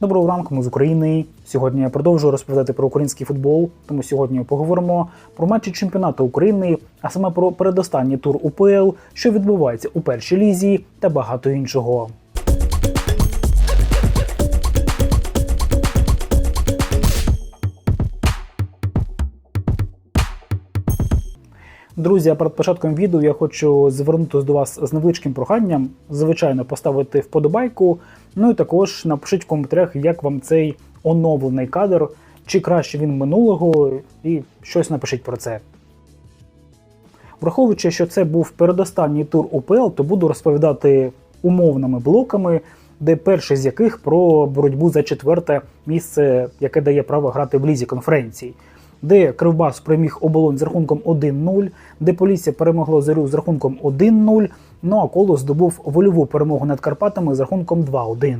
Доброго ранку, ми з України. Сьогодні я продовжую розповідати про український футбол. Тому сьогодні поговоримо про матчі чемпіонату України, а саме про передостанній тур УПЛ, що відбувається у першій лізі та багато іншого. Друзі, перед початком відео я хочу звернутися до вас з невеличким проханням, звичайно, поставити вподобайку. Ну і також напишіть в коментарях, як вам цей оновлений кадр, чи краще він минулого, і щось напишіть про це. Враховуючи, що це був передостанній тур УПЛ, то буду розповідати умовними блоками, де перший з яких про боротьбу за четверте місце, яке дає право грати в лізі конференцій де Кривбас переміг оболонь з рахунком 1-0, де Полісся перемогло Зорю з рахунком 1-0, ну а Колос здобув вольову перемогу над Карпатами з рахунком 2-1.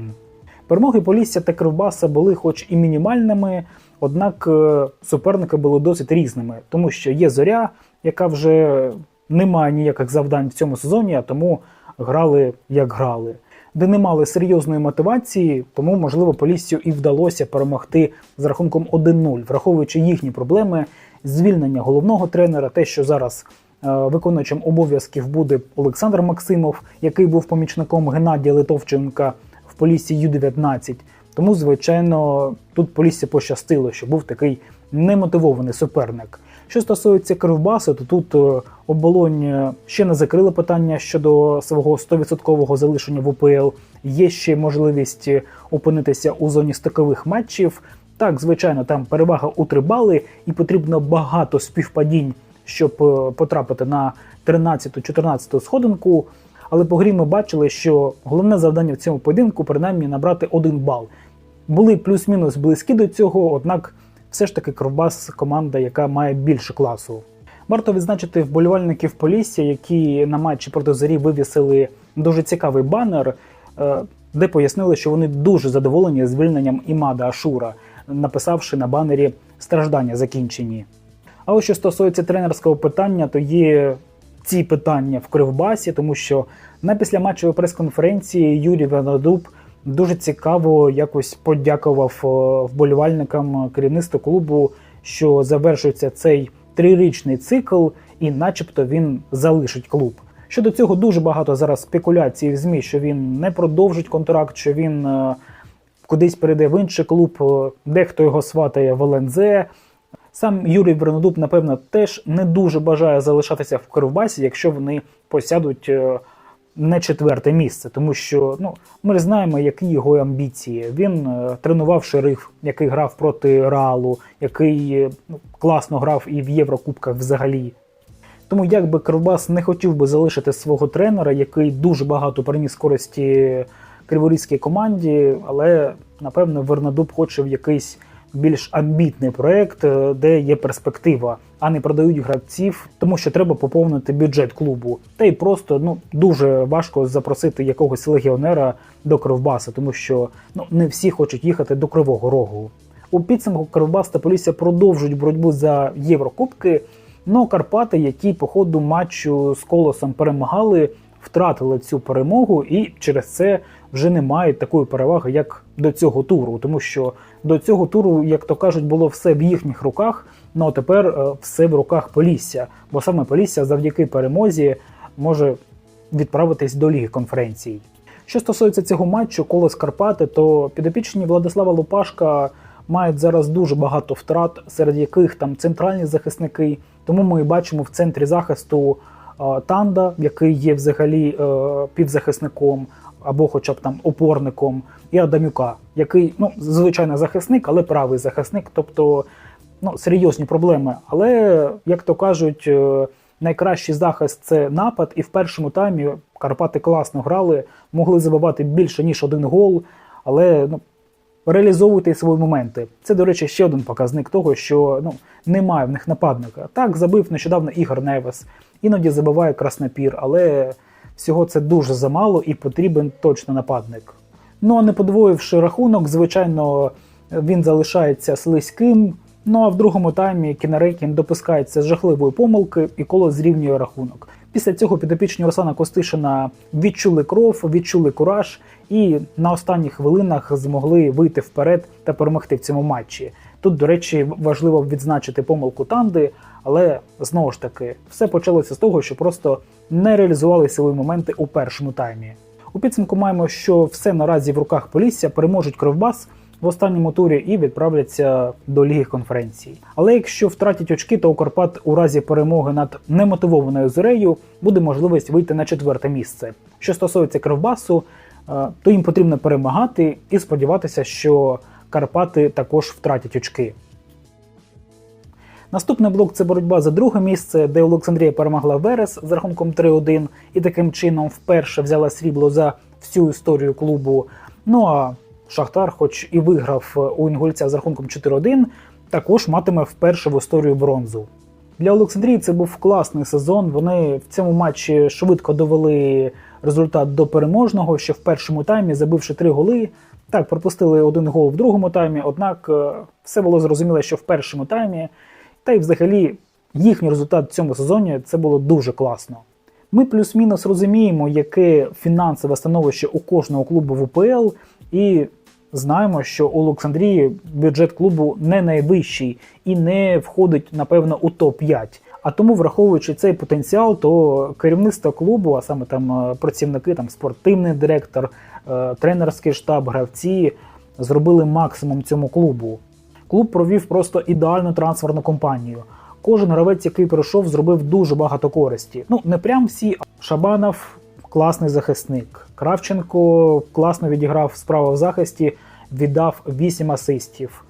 Перемоги Полісся та Кривбаса були хоч і мінімальними, однак е, суперники були досить різними, тому що є зоря, яка вже не має ніяких завдань в цьому сезоні, а тому грали як грали де не мали серйозної мотивації, тому, можливо, Поліссю і вдалося перемогти з рахунком 1-0, враховуючи їхні проблеми, звільнення головного тренера, те, що зараз е, виконуючим обов'язків буде Олександр Максимов, який був помічником Геннадія Литовченка в Поліссі Ю-19. Тому, звичайно, тут Полісся пощастило, що був такий немотивований суперник. Що стосується Кривбасу, то тут е, оболонь е, ще не закрили питання щодо свого 100% залишення в УПЛ. Є ще можливість е, опинитися у зоні стикових матчів. Так, звичайно, там перевага у три бали, і потрібно багато співпадінь, щоб потрапити на 13-14 сходинку. Але по грі ми бачили, що головне завдання в цьому поєдинку принаймні набрати один бал. Були плюс-мінус близькі до цього, однак все ж таки Кровбас команда, яка має більше класу. Варто відзначити вболівальників Полісся, які на матчі проти зорі вивісили дуже цікавий банер, е, де пояснили, що вони дуже задоволені звільненням Імада Ашура, написавши на банері страждання закінчені. А ось що стосується тренерського питання, то є ці питання в Кривбасі, тому що на післяматчевій прес-конференції Юрій Венодуб дуже цікаво якось подякував е, вболівальникам керівництва клубу, що завершується цей трирічний цикл, і, начебто, він залишить клуб. Щодо цього дуже багато зараз спекуляцій в змі, що він не продовжить контракт, що він е, кудись перейде в інший клуб, е, дехто його сватає в ЛНЗ. Сам Юрій Вернодуб, напевно, теж не дуже бажає залишатися в Кривбасі, якщо вони посядуть не четверте місце, тому що ну ми знаємо, які його амбіції. Він е, тренував шериф, який грав проти Реалу, який е, ну, класно грав і в Єврокубках взагалі. Тому як би Кривбас не хотів би залишити свого тренера, який дуже багато приніс користі криворізькій команді, але напевно Вернадуб хоче в якийсь більш амбітний проект, е, де є перспектива, а не продають гравців, тому що треба поповнити бюджет клубу. Та й просто ну дуже важко запросити якогось легіонера до Кривбаса, тому що ну не всі хочуть їхати до Кривого Рогу. У підсумку Кривбас та Полісся продовжують боротьбу за Єврокубки. Ну Карпати, які по ходу матчу з колосом перемагали, втратили цю перемогу, і через це вже не мають такої переваги, як до цього туру. Тому що до цього туру, як то кажуть, було все в їхніх руках. Ну а тепер е, все в руках Полісся. Бо саме Полісся завдяки перемозі може відправитись до ліги конференцій. Що стосується цього матчу, коло Карпати, то підопічні Владислава Лупашка мають зараз дуже багато втрат, серед яких там центральні захисники. Тому ми бачимо в центрі захисту е, Танда, який є взагалі е, півзахисником або, хоча б там опорником, і Адамюка, який ну звичайно захисник, але правий захисник, тобто ну, серйозні проблеми. Але як то кажуть, е, найкращий захист це напад, і в першому таймі Карпати класно грали, могли забивати більше ніж один гол, але ну. Реалізовуйте свої моменти. Це, до речі, ще один показник того, що ну немає в них нападника. Так, забив нещодавно Ігор Невес, іноді забиває Краснопір, але всього це дуже замало і потрібен точно нападник. Ну а не подвоївши рахунок, звичайно, він залишається слизьким. Ну а в другому таймі Кінарейкін допускається жахливої помилки і коло зрівнює рахунок. Після цього підопічні Руслана Костишина відчули кров, відчули кураж і на останніх хвилинах змогли вийти вперед та перемогти в цьому матчі. Тут, до речі, важливо відзначити помилку Танди, але знову ж таки, все почалося з того, що просто не реалізували силові моменти у першому таймі. У підсумку маємо, що все наразі в руках Полісся переможуть Кривбас в останньому турі і відправляться до Ліги конференцій. Але якщо втратять очки, то у Карпат у разі перемоги над немотивованою зорею буде можливість вийти на четверте місце. Що стосується Кривбасу, е, то їм потрібно перемагати і сподіватися, що Карпати також втратять очки. Наступний блок це боротьба за друге місце, де Олександрія перемогла Верес з рахунком 3-1 і таким чином вперше взяла срібло за всю історію клубу. Ну а Шахтар, хоч і виграв у Інгульця з рахунком 4-1, також матиме вперше в історію бронзу. Для Олександрії це був класний сезон. Вони в цьому матчі швидко довели результат до переможного, ще в першому таймі, забивши три голи. Так, пропустили один гол в другому таймі, однак е, все було зрозуміло, що в першому таймі, та й взагалі їхній результат в цьому сезоні це було дуже класно. Ми плюс-мінус розуміємо, яке фінансове становище у кожного клубу в УПЛ, і знаємо, що у Олександрії бюджет клубу не найвищий і не входить, напевно, у топ-5. А тому, враховуючи цей потенціал, то керівництво клубу, а саме там е, працівники, там спортивний директор, е, тренерський штаб, гравці, зробили максимум цьому клубу. Клуб провів просто ідеальну трансферну кампанію. Кожен гравець, який прийшов, зробив дуже багато користі. Ну, не прям всі. Шабанов класний захисник. Кравченко класно відіграв справу в захисті, віддав 8 асистів.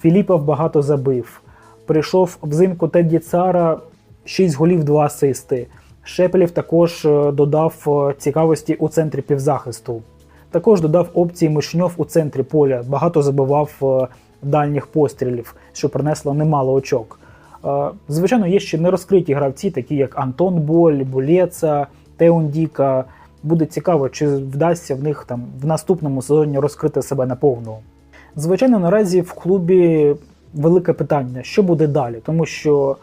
Філіпов багато забив. Прийшов взимку Тедді Цара 6 голів, 2 асисти. Шепелів також е, додав е, цікавості у центрі півзахисту. Також додав опції Мишньов у центрі поля, багато забивав е, дальніх пострілів, що принесло немало очок. Е, Звичайно, є ще нерозкриті гравці, такі як Антон Боль, Булєца, Теон Діка. Буде цікаво, чи вдасться в них там в наступному сезоні розкрити себе наповну. Звичайно, наразі в клубі велике питання, що буде далі, тому що,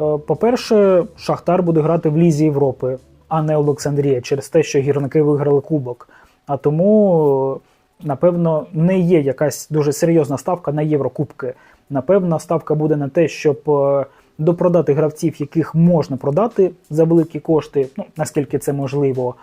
е, по-перше, Шахтар буде грати в Лізі Європи, а не Олександрія, через те, що гірники виграли кубок. А тому, напевно, не є якась дуже серйозна ставка на Єврокубки. Напевно, ставка буде на те, щоб е, допродати гравців, яких можна продати за великі кошти, ну наскільки це можливо,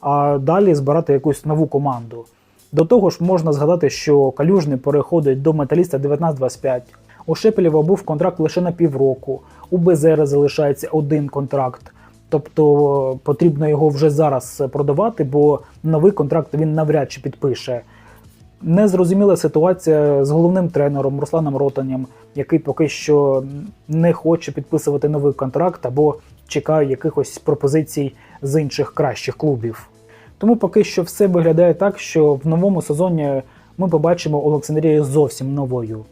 а далі збирати якусь нову команду. До того ж, можна згадати, що Калюжний переходить до металіста 19-25. У Шепелєва був контракт лише на півроку, у Безера залишається один контракт. Тобто е, потрібно його вже зараз продавати, бо новий контракт він навряд чи підпише. Незрозуміла ситуація з головним тренером Русланом Ротанем, який поки що не хоче підписувати новий контракт або чекає якихось пропозицій з інших кращих клубів. Тому поки що все виглядає так, що в новому сезоні ми побачимо Олександрію зовсім новою.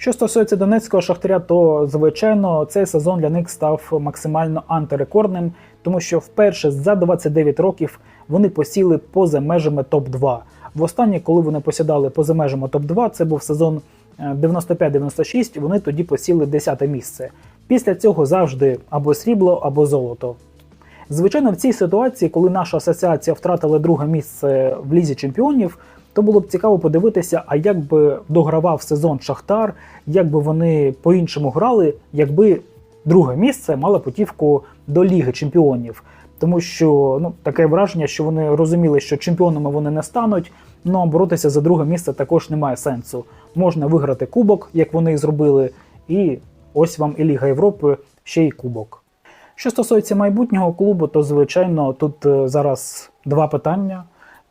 Що стосується Донецького шахтаря, то звичайно цей сезон для них став максимально антирекордним, тому що вперше за 29 років вони посіли поза межами топ-2. Востаннє, коли вони посідали поза межами топ-2, це був сезон е, 95-96, вони тоді посіли 10 місце. Після цього завжди або срібло, або золото. Звичайно, в цій ситуації, коли наша асоціація втратила друге місце в лізі чемпіонів, то було б цікаво подивитися, а як би догравав сезон Шахтар, як би вони по-іншому грали, якби друге місце мало путівку до Ліги Чемпіонів. Тому що ну таке враження, що вони розуміли, що чемпіонами вони не стануть. Ну а боротися за друге місце також немає сенсу. Можна виграти кубок, як вони і зробили, і ось вам і Ліга Європи, ще й кубок. Що стосується майбутнього клубу, то звичайно тут е, зараз два питання.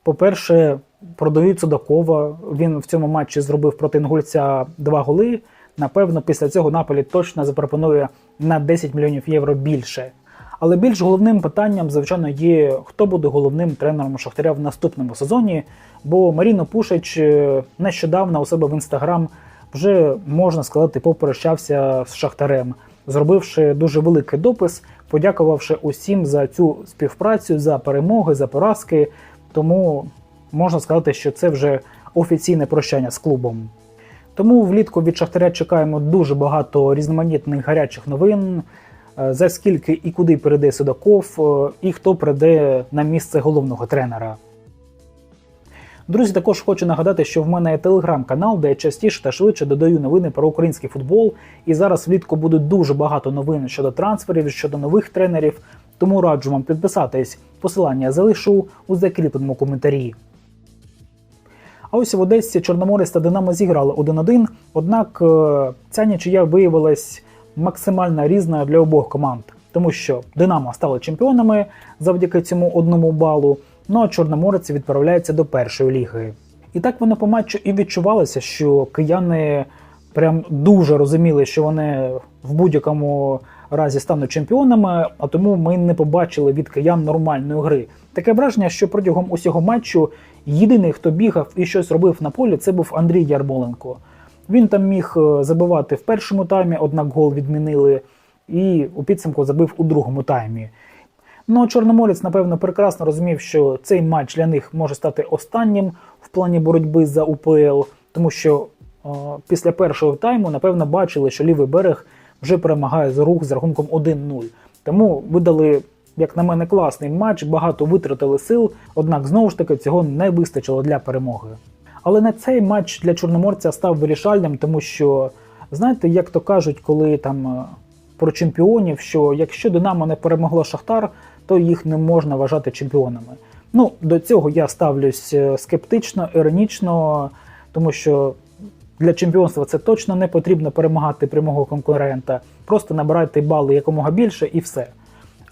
По-перше, продають Судакова. Він в цьому матчі зробив проти Інгульця два голи. Напевно, після цього Наполі точно запропонує на 10 мільйонів євро більше. Але більш головним питанням, звичайно, є хто буде головним тренером Шахтаря в наступному сезоні. Бо Маріно Пушич е, нещодавно у себе в інстаграм вже можна сказати попрощався з Шахтарем, зробивши дуже великий допис, подякувавши усім за цю співпрацю, за перемоги, за поразки. Тому можна сказати, що це вже офіційне прощання з клубом. Тому влітку від Шахтаря чекаємо дуже багато різноманітних гарячих новин. е, За скільки і куди перейде Судаков, е, і хто прийде на місце головного тренера. Друзі, також хочу нагадати, що в мене є телеграм-канал, де я частіше та швидше додаю новини про український футбол. І зараз влітку буде дуже багато новин щодо трансферів, щодо нових тренерів. Тому раджу вам підписатись. Посилання залишу у закріпленому коментарі. А ось в Одесі Чорноморець та Динамо зіграли 1-1, однак е, ця нічия виявилась максимально різною для обох команд, тому що Динамо стали чемпіонами завдяки цьому одному балу, ну а Чорноморець відправляється до першої ліги. І так воно по матчу і відчувалося, що кияни прям дуже розуміли, що вони в будь-якому разі стануть чемпіонами, а тому ми не побачили від киян нормальної гри. Таке враження, що протягом усього матчу єдиний, хто бігав і щось робив на полі, це був Андрій Ярмоленко. Він там міг е, забивати в першому таймі, однак гол відмінили, і у підсумку забив у другому таймі. Ну, Чорноморець, напевно, прекрасно розумів, що цей матч для них може стати останнім в плані боротьби за УПЛ, тому що о, після першого тайму, напевно, бачили, що лівий берег вже перемагає за рух з рахунком 1-0. Тому видали, як на мене, класний матч, багато витратили сил, однак знову ж таки цього не вистачило для перемоги. Але на цей матч для Чорноморця став вирішальним, тому що, знаєте, як то кажуть, коли там е, про чемпіонів, що якщо Динамо не перемогло Шахтар, то їх не можна вважати чемпіонами. Ну, до цього я ставлюсь е, скептично, іронічно, тому що для чемпіонства це точно не потрібно перемагати прямого конкурента, просто набирати бали якомога більше і все.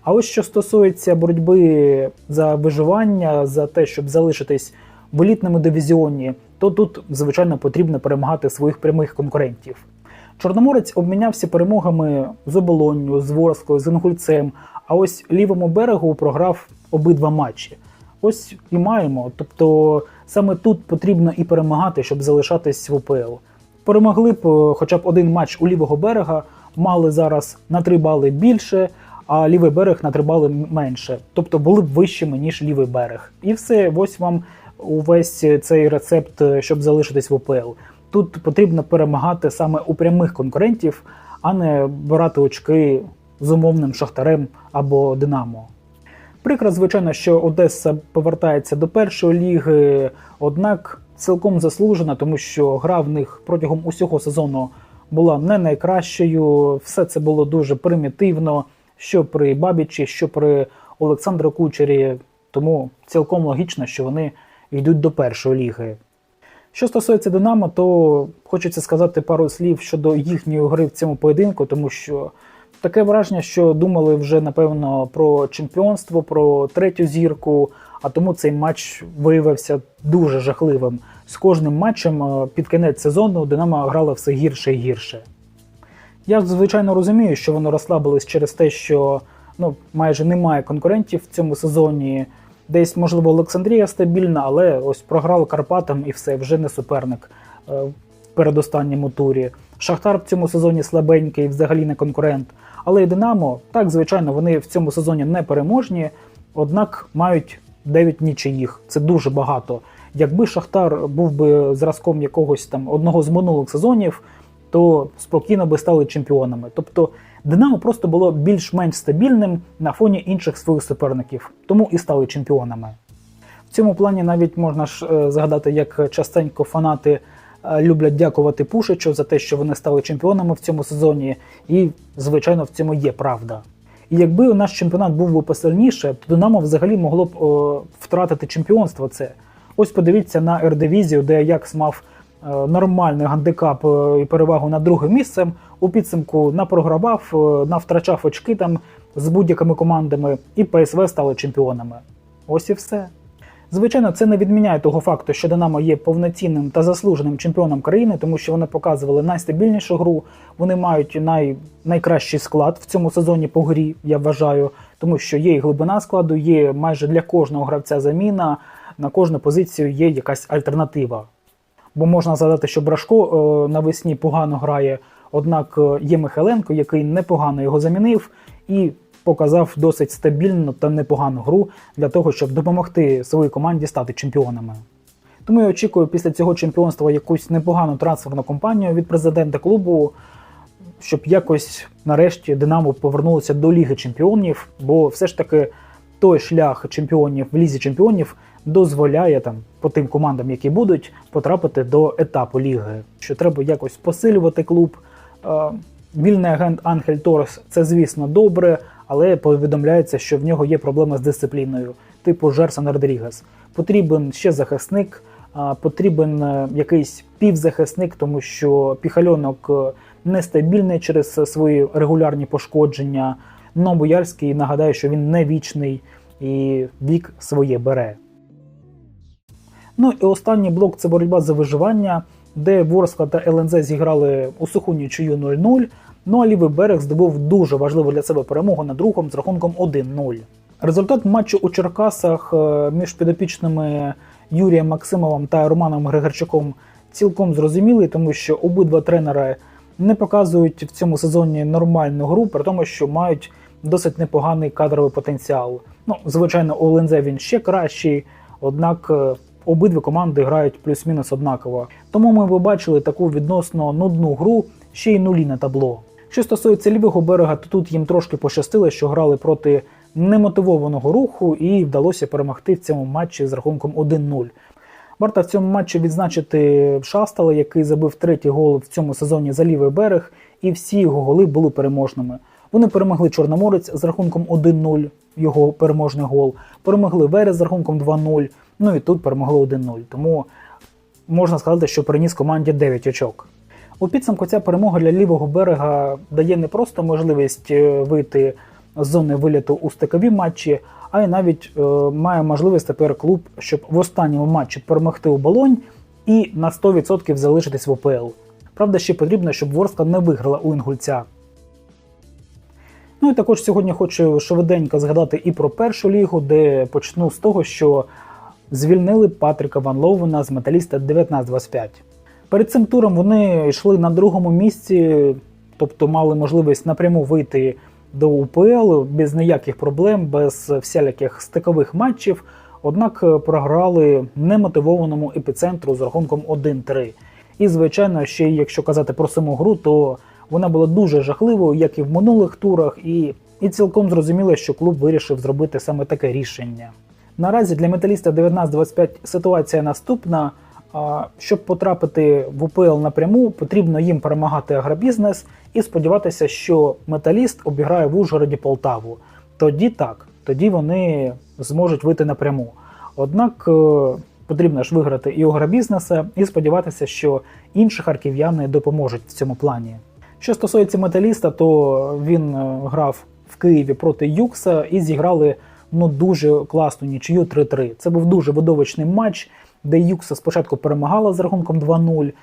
А ось що стосується боротьби за виживання, за те, щоб залишитись в елітному дивізіоні, то тут, звичайно, потрібно перемагати своїх прямих конкурентів. Чорноморець обмінявся перемогами з оболонню, з Ворською, з Інгульцем, а ось лівому берегу програв обидва матчі. Ось і маємо. Тобто саме тут потрібно і перемагати, щоб залишатись в УПЛ. Перемогли б е, хоча б один матч у лівого берега, мали зараз на 3 бали більше, а лівий берег на 3 бали менше. Тобто були б вищими, ніж лівий берег. І все, ось вам увесь цей рецепт, щоб залишитись в УПЛ. Тут потрібно перемагати саме у прямих конкурентів, а не брати очки з умовним шахтарем або Динамо. Прикро, звичайно, що Одеса повертається до першої ліги, однак цілком заслужена, тому що гра в них протягом усього сезону була не найкращою. Все це було дуже примітивно, що при Бабічі, що при Олександру Кучері. Тому цілком логічно, що вони йдуть до першої ліги. Що стосується Динамо, то хочеться сказати пару слів щодо їхньої гри в цьому поєдинку, тому що таке враження, що думали вже напевно про чемпіонство, про третю зірку, а тому цей матч виявився дуже жахливим. З кожним матчем е, під кінець сезону Динамо грала все гірше і гірше. Я звичайно розумію, що вони розслабились через те, що ну, майже немає конкурентів в цьому сезоні. Десь, можливо, Олександрія стабільна, але ось програли Карпатам і все, вже не суперник е, в передостанньому турі. Шахтар в цьому сезоні слабенький, взагалі не конкурент. Але і Динамо, так, звичайно, вони в цьому сезоні не переможні, однак мають 9 нічиїх. Це дуже багато. Якби Шахтар був би зразком якогось там одного з минулих сезонів, то спокійно би стали чемпіонами. Тобто Динамо просто було більш-менш стабільним на фоні інших своїх суперників, тому і стали чемпіонами. В цьому плані навіть можна ж е, згадати, як частенько фанати е, люблять дякувати Пушичу за те, що вони стали чемпіонами в цьому сезоні, і, звичайно, в цьому є правда. І якби наш чемпіонат був би посильніше, то Динамо взагалі могло б о, втратити чемпіонство. Це ось подивіться на Ердивізію, де Аякс мав нормальний гандикап е, і перевагу над другим місцем. У підсумку напрогравав, е, навтрачав очки там з будь-якими командами, і ПСВ стали чемпіонами. Ось і все. Звичайно, це не відміняє того факту, що Динамо є повноцінним та заслуженим чемпіоном країни, тому що вони показували найстабільнішу гру. Вони мають най... найкращий склад в цьому сезоні по грі, я вважаю, тому що є і глибина складу, є майже для кожного гравця заміна, на кожну позицію є якась альтернатива. Бо можна згадати, що Брашко е, навесні погано грає, однак е, є Михайленко, який непогано його замінив і показав досить стабільну та непогану гру для того, щоб допомогти своїй команді стати чемпіонами. Тому я очікую після цього чемпіонства якусь непогану трансферну кампанію від президента клубу, щоб якось нарешті Динамо повернулося до Ліги Чемпіонів, бо все ж таки той шлях чемпіонів в Лізі Чемпіонів дозволяє там по тим командам, які будуть, потрапити до етапу ліги. Що треба якось посилювати клуб. Е, Вільний агент Анхель Торес це, звісно, добре, але повідомляється, що в нього є проблема з дисципліною, типу Жерсон Родрігес. Потрібен ще захисник, а, потрібен е, якийсь півзахисник, тому що піхальонок е, нестабільний через свої регулярні пошкодження. Но Боярський нагадаю, що він не вічний і вік своє бере. Ну і останній блок це боротьба за виживання, де Ворскла та ЛНЗ зіграли у суху нічию 0-0. Ну а лівий берег здобув дуже важливу для себе перемогу над рухом з рахунком 1-0. Результат матчу у Черкасах е, між підопічними Юрієм Максимовим та Романом Григорчуком цілком зрозумілий, тому що обидва тренери не показують в цьому сезоні нормальну гру, при тому, що мають досить непоганий кадровий потенціал. Ну, звичайно, у ЛНЗ він ще кращий, однак е, обидві команди грають плюс-мінус однаково. Тому ми побачили таку відносно нудну гру, ще й нулі на табло. Що стосується лівого берега, то тут їм трошки пощастило, що грали проти немотивованого руху і вдалося перемогти в цьому матчі з рахунком 1-0. Варто в цьому матчі відзначити Шастала, який забив третій гол в цьому сезоні за лівий берег, і всі його голи були переможними. Вони перемогли Чорноморець з рахунком 1-0, його переможний гол, перемогли Верес з рахунком 2-0, ну і тут перемогли 1-0. Тому можна сказати, що приніс команді 9 очок. У підсумку ця перемога для лівого берега дає не просто можливість е, вийти з зони виліту у стикові матчі, а й навіть е, має можливість тепер клуб, щоб в останньому матчі перемогти у Болонь і на 100% залишитись в ОПЛ. Правда, ще потрібно, щоб Ворска не виграла у Інгульця. Ну і також сьогодні хочу швиденько згадати і про першу лігу, де почну з того, що звільнили Патріка Ван Лоувена з металіста 19-25. Перед цим туром вони йшли на другому місці, тобто мали можливість напряму вийти до УПЛ без ніяких проблем, без всіляких стикових матчів. Однак програли немотивованому епіцентру з рахунком 1-3. І, звичайно, ще якщо казати про саму гру, то вона була дуже жахливою, як і в минулих турах, і, і цілком зрозуміло, що клуб вирішив зробити саме таке рішення. Наразі для металіста 19-25 ситуація наступна. Щоб потрапити в УПЛ напряму, потрібно їм перемагати агробізнес і сподіватися, що металіст обіграє в Ужгороді Полтаву. Тоді так, тоді вони зможуть вийти напряму. Однак е, потрібно ж виграти і у агробізнеса, і сподіватися, що інші харків'яни допоможуть в цьому плані. Що стосується металіста, то він е, грав в Києві проти Юкса і зіграли ну дуже класну нічию 3-3. Це був дуже видовищний матч, де Юкса спочатку перемагала з рахунком 2-0.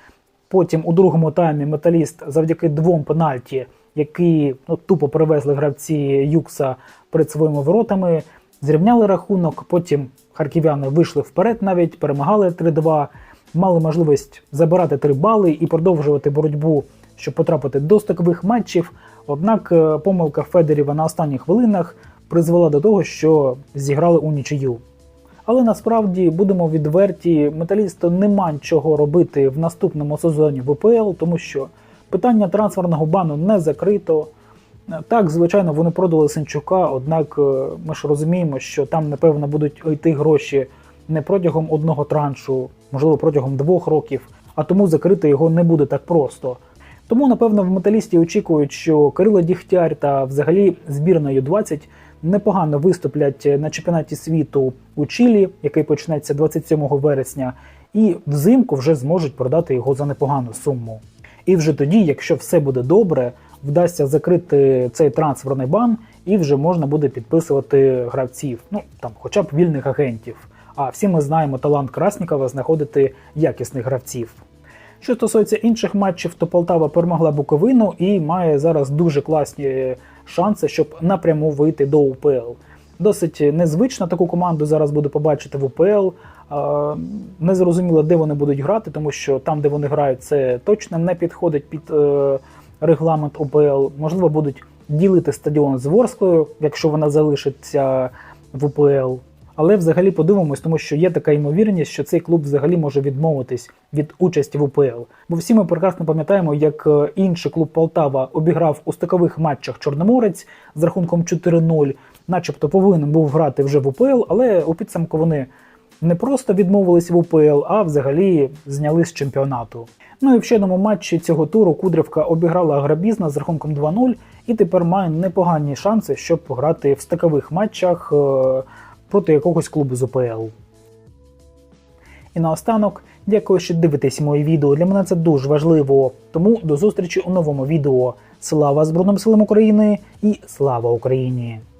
Потім у другому таймі металіст завдяки двом пенальті, які ну, тупо перевезли гравці Юкса перед своїми воротами, зрівняли рахунок. Потім харків'яни вийшли вперед, навіть перемагали 3-2, мали можливість забирати 3 бали і продовжувати боротьбу, щоб потрапити до стикових матчів. Однак е, помилка Федеріва на останніх хвилинах призвела до того, що зіграли у нічию. Але насправді будемо відверті, металісту нема чого робити в наступному сезоні в УПЛ, тому що питання трансферного бану не закрито. Так, звичайно, вони продали Сенчука, однак е, ми ж розуміємо, що там, напевно, будуть йти гроші не протягом одного траншу, можливо, протягом двох років, а тому закрити його не буде так просто. Тому, напевно, в металісті очікують, що Кирило Дігтяр та взагалі збірна Ю-20 непогано виступлять на чемпіонаті світу у Чилі, який почнеться 27 вересня, і взимку вже зможуть продати його за непогану суму. І вже тоді, якщо все буде добре, вдасться закрити цей трансферний бан, і вже можна буде підписувати гравців, ну там, хоча б вільних агентів. А всі ми знаємо талант Краснікова знаходити якісних гравців. Що стосується інших матчів, то Полтава перемогла Буковину і має зараз дуже класні шанси, щоб напряму вийти до УПЛ. Досить незвично таку команду зараз буде побачити в УПЛ. Не зрозуміло, де вони будуть грати, тому що там, де вони грають, це точно не підходить під е, регламент УПЛ. Можливо, будуть ділити стадіон з Ворською, якщо вона залишиться в УПЛ. Але взагалі подивимось, тому що є така ймовірність, що цей клуб взагалі може відмовитись від участі в УПЛ. Бо всі ми прекрасно пам'ятаємо, як е, інший клуб Полтава обіграв у стикових матчах Чорноморець з рахунком 4-0, начебто повинен був грати вже в УПЛ, але у підсумку вони Не просто відмовились в УПЛ, а взагалі зняли з чемпіонату. Ну і в ще матчі цього туру Кудрівка обіграла Агробізна з рахунком 2-0 і тепер має непогані шанси, щоб пограти в стикових матчах е, проти якогось клубу з УПЛ. І наостанок, дякую, що дивитесь моє відео. Для мене це дуже важливо. Тому до зустрічі у новому відео. Слава Збройним силам України і слава Україні!